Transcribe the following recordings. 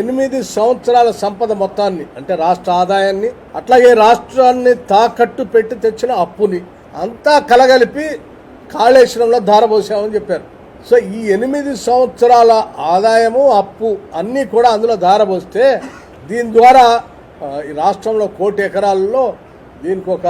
ఎనిమిది సంవత్సరాల సంపద మొత్తాన్ని అంటే రాష్ట్ర ఆదాయాన్ని అట్లాగే రాష్ట్రాన్ని తాకట్టు పెట్టి తెచ్చిన అప్పుని అంతా కలగలిపి కాళేశ్వరంలో ధారపోసామని చెప్పారు. సో ఈ ఎనిమిది సంవత్సరాల ఆదాయము అప్పు అన్నీ కూడా అందులో ధారపోస్తే దీని ద్వారా ఈ రాష్ట్రంలో కోటి ఎకరాల్లో దీనికి ఒక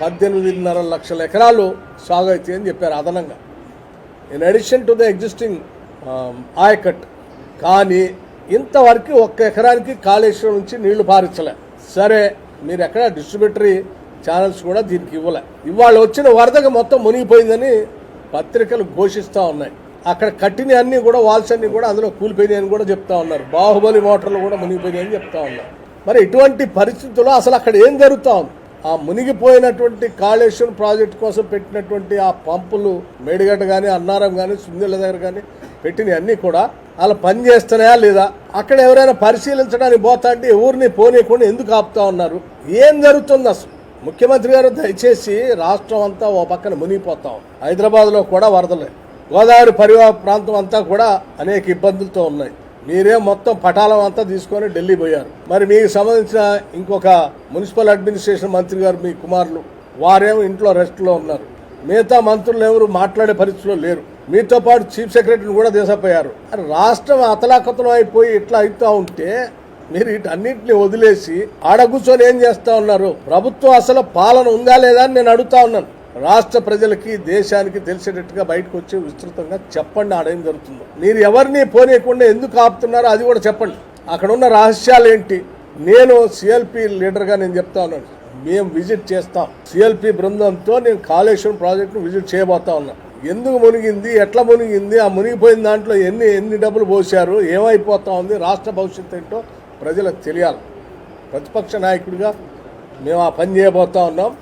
పద్దెనిమిదిన్నర లక్షల ఎకరాలు సాగు అవుతాయి అని చెప్పారు అదనంగా. In addition to the existing ayacut కానీ ఇంతవరకు ఒక్క ఎకరానికి కాళేశ్వరం నుంచి నీళ్ళు పారించలే. సరే మీరు ఎక్కడ డిస్ట్రిబ్యూటరీ ఛానల్స్ కూడా దీనికి ఇవ్వలే. ఇవాళ వచ్చిన వరదకు మొత్తం మునిగిపోయిందని పత్రికలు ఘోషిస్తూ ఉన్నాయి. అక్కడ కట్టిన అన్నీ కూడా వాల్స్ అన్ని కూడా అందులో కూలిపోయినాయి అని కూడా చెప్తా ఉన్నారు. బాహుబలి మోటార్లు కూడా మునిగిపోయినాయి అని చెప్తా ఉన్నారు. మరి ఇటువంటి పరిస్థితుల్లో అసలు అక్కడ ఏం జరుగుతూ ఉంది? ఆ మునిగిపోయినటువంటి కాళేశ్వరం ప్రాజెక్ట్ కోసం పెట్టినటువంటి ఆ పంపులు మేడిగడ్డ కానీ అన్నారం కానీ సుందెల దగ్గర కానీ పెట్టినవి అన్నీ కూడా అలా పని చేస్తున్నాయా లేదా? అక్కడ ఎవరైనా పరిశీలించడానికి పోతా అంటే ఎవరిని పోనీయకుండా ఎందుకు ఆపుతా ఉన్నారు? ఏం జరుగుతుంది అసలు? ముఖ్యమంత్రి గారు దయచేసి రాష్ట్రం అంతా ఓ పక్కన మునిగిపోతాం హైదరాబాద్లో కూడా వరదలే. గోదావరి పరివాహ ప్రాంతం అంతా కూడా అనేక ఇబ్బందులతో ఉన్నాయి. మీరే మొత్తం పటాలం అంతా తీసుకొని ఢిల్లీ పోయారు. మరి మీకు సంబంధించిన ఇంకొక మున్సిపల్ అడ్మినిస్ట్రేషన్ మంత్రి గారు మీ కుమారులు వారేమో ఇంట్లో రెస్ట్లో ఉన్నారు. మిగతా మంత్రులు ఎవరు మాట్లాడే పరిస్థితిలో లేరు. మీతో పాటు చీఫ్ సెక్రటరీని కూడా దేశపోయారు. రాష్ట్రం అతలాకతలం అయిపోయి ఇట్లా అవుతా ఉంటే మీరు వీటన్నిటిని వదిలేసి ఆడ కూర్చొని ఏం చేస్తా ఉన్నారు? ప్రభుత్వం అసలు పాలన ఉందా లేదా అని నేను అడుగుతా ఉన్నాను. రాష్ట్ర ప్రజలకి దేశానికి తెలిసేటట్టుగా బయటకు వచ్చి విస్తృతంగా చెప్పండి ఆడేం జరుగుతుందో. మీరు ఎవరిని పోనీయకుండా ఎందుకు ఆపుతున్నారో అది కూడా చెప్పండి. అక్కడ ఉన్న రహస్యాలు ఏంటి? నేను సిఎల్పి లీడర్గా నేను చెప్తా ఉన్నాను. మేము విజిట్ చేస్తాం. సిఎల్పి బృందంతో నేను కాళేశ్వరం ప్రాజెక్టును విజిట్ చేయబోతా ఉన్నా. ఎందుకు మునిగింది? ఎట్లా మునిగింది? ఆ మునిగిపోయిన దాంట్లో ఎన్ని ఎన్ని డబ్బులు పోసారు ఏమైపోతా ఉంది? రాష్ట్ర భవిష్యత్తు ఏంటో ప్రజలకు తెలియాలి. ప్రతిపక్ష నాయకుడిగా మేము ఆ పని చేయబోతా ఉన్నాం.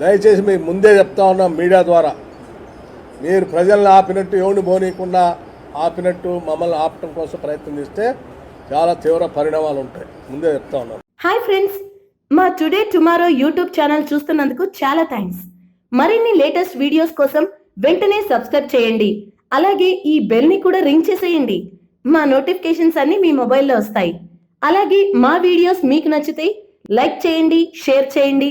దయచేసి మేము ముందే చెప్తా ఉన్నాం మీడియా ద్వారా. మీరు ప్రజల్ని ఆపినట్టు ఎవరిని పోనీయకుండా ఆపినట్టు మమ్మల్ని ఆపటం కోసం ప్రయత్నం చేస్తే చాలా తీవ్ర పరిణామాలు ఉంటాయి. ముందే చెప్తా ఉన్నాం. హాయ్ ఫ్రెండ్స్ మా టుడే టుమారో యూట్యూబ్ ఛానల్ చూస్తున్నందుకు చాలా థ్యాంక్స్ మరిన్ని లేటెస్ట్ వీడియోస్ కోసం వెంటనే సబ్స్క్రైబ్ చేయండి. అలాగే ఈ బెల్ని కూడా రింగ్ చేసేయండి. మా నోటిఫికేషన్స్ అన్ని మీ మొబైల్లో వస్తాయి. అలాగే మా వీడియోస్ మీకు నచ్చితే లైక్ చేయండి షేర్ చేయండి.